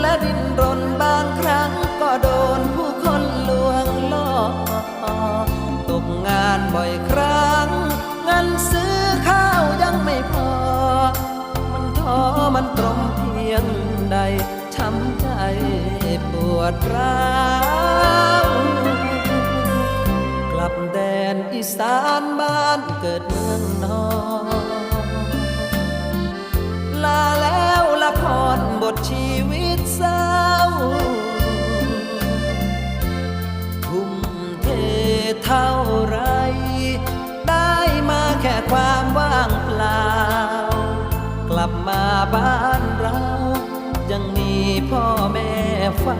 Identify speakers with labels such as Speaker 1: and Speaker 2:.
Speaker 1: และดินรนบางครั้งก็โดนผู้คนลวงล่อตกงานบ่อยครั้งเงินซื้อข้าวยังไม่พอ มันท้อมันตรมเพียงใดช้ำใจปวดร้าวกลับแดนอีสานบ้านเกิดเมืองนอนลาแล้วละครบทชีวิต เท่าไร ได้มาแค่ความว่างเปล่า กลับมาบ้านเรา ยังมีพ่อแม่เฝ้า